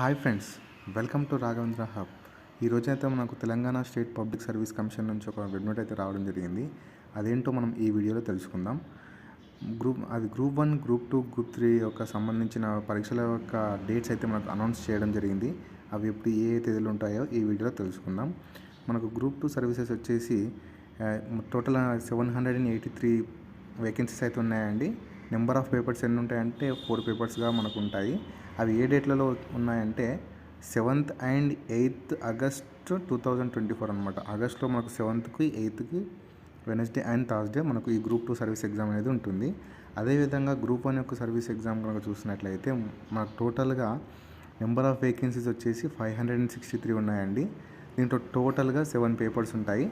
Hi friends welcome to Raghavendra hub. ఈరోజు అయితే మనకు Telangana state public service commission నుంచి ఒక వెబ్ నోట్ అయితే రావడం జరిగింది. అదేంటో మనం ఈ వీడియోలో తెలుసుకుందాం. గ్రూప్ అది group one group two group three యొక్క సంబంధించిన పరీక్షల యొక్క డేట్స్ అయితే మనకు అనౌన్స్ చేయడం జరిగింది. అవి ఎప్పుడు ఏ ఏ తేదీలు ఉంటాయో ఈ వీడియోలో తెలుసుకుందాం. మనకు గ్రూప్ టూ సర్వీసెస్ వచ్చేసి total seven hundred and eighty three vacancies అయితే ఉన్నాయండి. నెంబర్ ఆఫ్ పేపర్స్ ఎన్ని ఉంటాయంటే ఫోర్ పేపర్స్గా మనకు ఉంటాయి అవి ఏ డేట్లలో ఉన్నాయంటే seventh and eighth August two thousand twenty four అనమాట ఆగస్ట్లో మనకు సెవెంత్కి ఎయిత్కి వెనస్డే అండ్ థర్స్డే మనకు ఈ గ్రూప్ టూ సర్వీస్ ఎగ్జామ్ అనేది ఉంటుంది. అదేవిధంగా గ్రూప్ వన్ యొక్క సర్వీస్ ఎగ్జామ్ కనుక చూసినట్లయితే మనకు టోటల్గా నెంబర్ ఆఫ్ వేకెన్సీస్ వచ్చేసి five hundred and sixty three ఉన్నాయండి. దీంట్లో టోటల్గా సెవెన్ పేపర్స్ ఉంటాయి.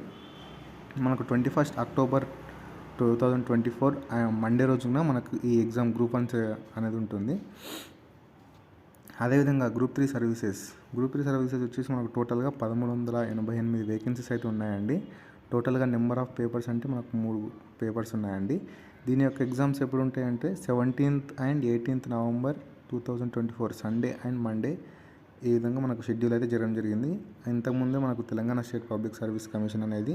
మనకు twenty first October two thousand twenty four Monday రోజున మనకు ఈ ఎగ్జామ్ గ్రూప్ వన్ అనేది ఉంటుంది. అదేవిధంగా group three services. Group three services వచ్చేసి మనకు టోటల్గా పదమూడు వందల ఎనభై ఎనిమిది వేకెన్సీస్ అయితే ఉన్నాయండి. టోటల్గా నెంబర్ ఆఫ్ పేపర్స్ అంటే మనకు మూడు పేపర్స్ ఉన్నాయండి. దీని యొక్క ఎగ్జామ్స్ ఎప్పుడు ఉంటాయంటే seventeenth and eighteenth November two thousand twenty four Sunday and Monday ఈ విధంగా మనకు షెడ్యూల్ అయితే జరగడం జరిగింది. ఇంతకుముందే మనకు Telangana state public service commission అనేది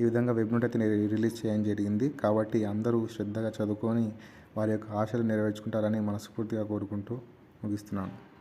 ఈ విధంగా వెబ్నోట్ అయితే రిలీజ్ చేయడం జరిగింది. కాబట్టి అందరూ శ్రద్ధగా చదువుకొని వారి యొక్క ఆశలు నెరవేర్చుకుంటారని మనస్ఫూర్తిగా కోరుకుంటూ ముగిస్తున్నాను.